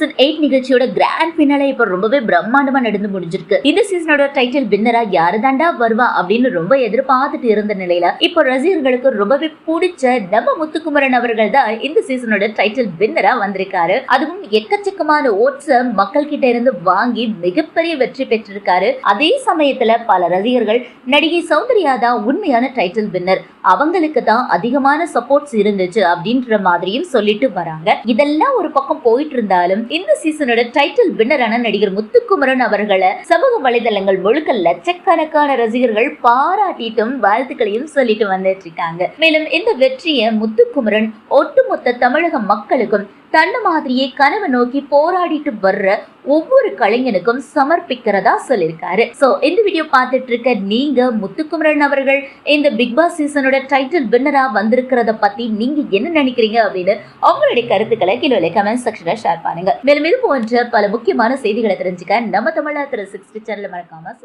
Season eight நிகழ்ச்சியோட grand பின்னால இப்ப ரொம்பவே பிரம்மாண்டமா நடந்து முடிஞ்சிருக்கு. இந்த சீசனோட டைட்டில் வின்னரா யாரு தாண்டா வருவா அப்படின்னு ரொம்ப எதிர்பார்த்துட்டு இருந்த நிலையில இப்போ ரசிகர்களுக்கு ரொம்பவே பிடிச்ச நம்ம முத்துக்குமரன் அவர்கள் தான் இந்த சீசனோட டைட்டில் வின்னரா வந்திருக்காரு. அதுவும் எக்கச்சக்கமான ஓட்ஸ மக்கள் கிட்ட இருந்து வாங்கி மிகப்பெரிய வெற்றி பெற்றிருக்காரு. அதே சமயத்துல பல ரசிகர்கள் நடிகை சௌந்தர்யா தான் உண்மையான டைட்டில் வின்னர் அவங்களுக்கு தான் அதிகமான சப்போர்ட்ஸ் இருந்துச்சு அப்படின்ற மாதிரியும் சொல்லிட்டு வராங்க. இதெல்லாம் ஒரு பக்கம் போயிட்டு இருந்தாலும் இந்த சீசனோட டைட்டில் வின்னரான நடிகர் முத்துக்குமரன் அவர்களை சமூக வலைதளங்கள் முழுக்க லட்சக்கணக்கான ரசிகர்கள் பாராட்டிட்டும் வாழ்த்துக்களையும் சொல்லிட்டு வந்துட்டு இருக்காங்க. மேலும் இந்த வெற்றியை முத்துக்குமரன் ஒட்டுமொத்த தமிழக மக்களுக்கும் தன்ன மாதிரியே கனவை நோக்கி போராடிட்டு வர்ற ஒவ்வொரு கலைஞனுக்கும் சமர்ப்பிக்கிறதா சொல்லியிருக்காரு. சோ இந்த வீடியோ பார்த்துட்டு இருக்க நீங்க முத்துக்குமரன் அவர்கள் இந்த பிக் பாஸ் சீசனோட டைட்டில் வின்னரா வந்திருக்கிறத பத்தி நீங்க என்ன நினைக்கிறீங்க அப்படின்னு அவங்களுடைய கருத்துக்களை கீழே கமெண்ட் செக்ஷன்ல ஷேர் பண்ணுங்க. மேலும் இது போன்ற பல முக்கியமான செய்திகளை தெரிஞ்சுக்க நம்ம தமிழா திரு சிக்ஸ்டி சேனல் மறக்காம